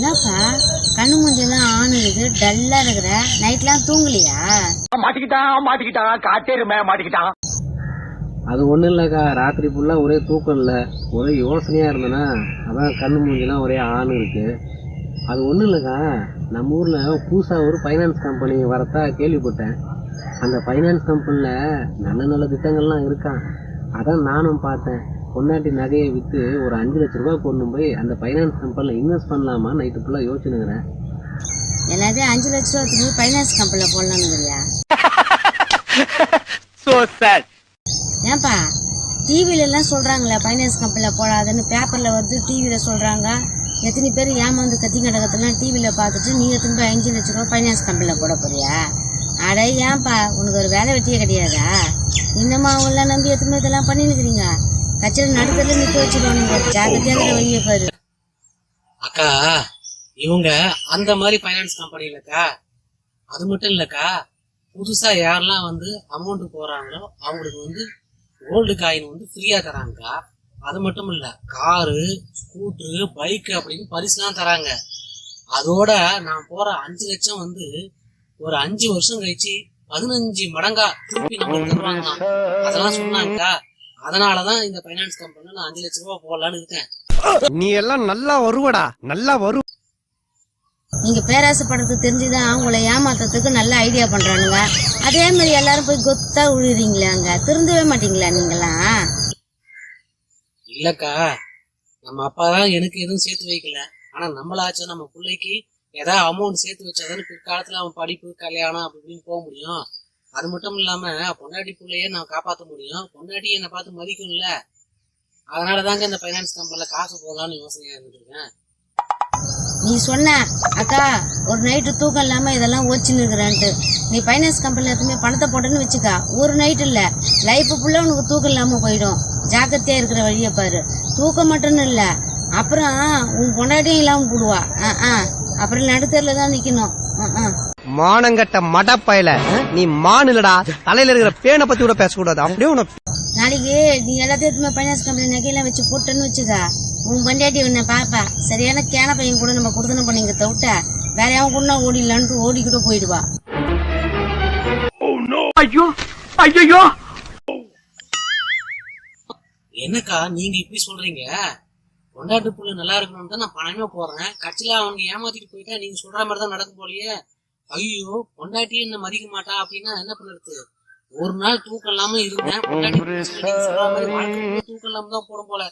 என்னப்பா? கண்ணு மூஞ்செல்லாம் ஆணுது டல்லா இருக்கிற. நைட்லாம் தூங்கலையா? மாட்டிக்கிட்டான் மாட்டிக்கிட்டான். காட்டேருமே மாட்டிக்கிட்டான். அது ஒன்றும் இல்லைக்கா. ராத்திரி ஃபுல்லாக ஒரே தூக்கம் இல்லை. ஒரே யோசனையாக இருந்தேன்னா அதான் கண்ணு மூஞ்சிலாம் ஒரே ஆண் இருக்கு. அது ஒன்றும் இல்லைக்கா. நம்ம ஊரில் புதுசாக ஒரு ஃபைனான்ஸ் கம்பெனி வரத்தா கேள்விப்பட்டேன். அந்த ஃபைனான்ஸ் கம்பெனியில் நல்ல நல்ல திட்டங்கள்லாம் இருக்கான். அதான் நானும் பார்த்தேன். பொன்னாட்டி நகையை விற்று ஒரு அஞ்சு லட்ச ரூபாய் கொண்டு போய் அந்த ஃபைனான்ஸ் கம்பெனியில் இன்வெஸ்ட் பண்ணலாமா நைட்டு ஃபுல்லாக யோசிச்சுனுங்கிறேன் என்னது அஞ்சு லட்ச ரூபா திரும்பி ஃபைனான்ஸ் கம்பெனில போடலாம்னுங்கிறியா சோ சார் ஏன்பா டிவில எல்லாம் சொல்றாங்களே ஃபைனான்ஸ் கம்பெனில போடாதுன்னு பேப்பர்ல வருது டிவில சொல்றாங்க. எத்தனை பேர் ஏமாந்து கத்தி கிடக்கத்தெல்லாம் டிவில பார்த்துட்டு நீ எத்தனை போய் அஞ்சு லட்ச ரூபா ஃபைனான்ஸ் கம்பெனில போட போறியா? அட ஏன்பா உனக்கு ஒரு வேலை வெட்டியே கிடையாதா? இன்னமா அவங்கள நம்பி எத்தனை இதெல்லாம் பண்ணிருக்கிறீங்க நடுத்தல நிக்க பாரு. அக்கா இவங்க அந்த மாதிரி ஃபைனான்ஸ் கம்பெனி இல்லக்கா அது மட்டும் இல்லக்கா புதுசா யாரெல்லாம் வந்து அமௌண்ட் போறாங்களோ அவங்களுக்கு வந்து கோல்டு காயின் வந்து ஃப்ரீயா தராங்கக்கா அது மட்டும் இல்ல காரு ஸ்கூட்டரு பைக் அப்படின்னு பரிசுலாம் தராங்க. அதோட நான் போற அஞ்சு லட்சம் வந்து ஒரு அஞ்சு வருஷம் கழிச்சு பதினஞ்சு மடங்கா திருப்பி நம்மளுக்கு தருவாங்களாம். அதெல்லாம் சொன்னாங்கக்கா அதனாலதான் இந்த ஃபைனான்ஸ் கம்பெனில நான் அஞ்சு லட்சம் ரூபாய் போடலான்னு இருக்கேன். நீ எல்லாம் நல்லா வருவடா நல்லா வரு நீங்க பேராசைப்படுறது தெரிஞ்சுதான் அவங்கள ஏமாத்துறதுக்கு நல்ல ஐடியா பண்றானுங்க. அதே மாதிரி எல்லாரும் போய் கொத்தா உழுறீங்களே அங்க. திருந்தவே மாட்டீங்களா நீங்களாம் இல்லக்கா நம்ம அப்பா தான் எனக்கு எதுவும் சேர்த்து வைக்கல. ஆனா நம்மளாச்சும் நம்ம பிள்ளைக்கு ஏதாவது அமௌண்ட் சேர்த்து வச்சாதானே பிற்காலத்துல அவன் படிப்பு கல்யாணம் அப்படி இப்படின்னு போக முடியும். அது மட்டும் இல்லாம பொண்டாட்டி பிள்ளைய நான் காப்பாத்த முடியும். பொண்டாட்டி என்னை பார்த்து மதிக்கும்ல. அதனால தாங்க இந்த ஃபைனான்ஸ் கம்பெனில காசு போடலாம்னு யோசனையா இருந்துருக்கேன் நீ சொன்ன அக்கா ஒரு நைட்டு தூக்கம் இல்லாம இதெல்லாம் ஓச்சின்னு இருக்கிறான்ட்டு. நீ ஃபைனான்ஸ் கம்பெனில எதுவுமே பணத்தை போட்டேன்னு வச்சுக்கா. ஒரு நைட் இல்ல. லைஃப் ஃபுல்லா உனக்கு தூக்கம் இல்லாம போயிடும். ஜாக்கிரதையா இருக்கிற வழியை பாரு. தூக்கம் மட்டும் இல்ல. அப்புறம் உன் பொண்டாட்டியும் இல்லாம போடுவா. ஆ, ஆ. அப்புறம் நடுத்தரில் தான் நிக்கணும். ஆ, ஆ. மானங்கட்ட மடப்பயல. நீ மானுலடா. தலையில இருக்கிற பேனை பத்தி கூட பேசக்கூடாது. அப்படியே உனக்கு நாளைக்கு நீ எல்லாத்தையும் ஃபைனான்ஸ் கம்பெனி நகையெல்லாம் வச்சு போட்டேன்னு வச்சுக்கா. உன் பண்டியாட்டி உன்னை பாப்பா சரியான கேன பையன் கூட நம்ம கொடுத்தன பண்ணிங்க தவிட்ட வேற எவன் கூட ஓடிடலான்ட்டு ஓடிக்கிட்டு போயிடுவா. ஐயோ ஐயோ என்னக்கா நீங்க இப்படி சொல்றீங்க? பொண்டாட்டு புள்ள நல்லா இருக்கணும்னு தான் நான் பணமே போடுறேன். கட்சியில அவங்க ஏமாத்திட்டு போயிட்டா நீங்க சொல்ற மாதிரி தான் நடக்கும் போலயே. ஐயோ பொண்டாட்டியே என்ன மதிக்க மாட்டா அப்படின்னா என்ன பண்ணுறது ஒரு நாள் தூக்கம் இல்லாம இருந்தேன் தூக்கம் இல்லாம தான் போடும் போல.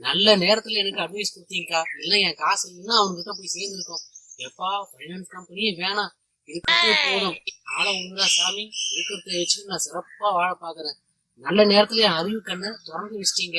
நல்ல நேரத்துல எனக்கு அட்வைஸ் கொடுத்தீங்கக்கா. இல்ல என் காசு இல்லைன்னா அவங்க கிட்ட போய் சேர்ந்துருக்கோம். எப்பா ஃபைனான்ஸ் கம்பெனியே வேணாம். இருக்கிறதே போதும். ஆள ஒண்ணுதான் சாமி இருக்கிறத வச்சுட்டு நான் சிறப்பா வாழ பாக்குறேன். நல்ல நேரத்துல என் அறிவு கண்ணை திறந்து வச்சிட்டீங்க.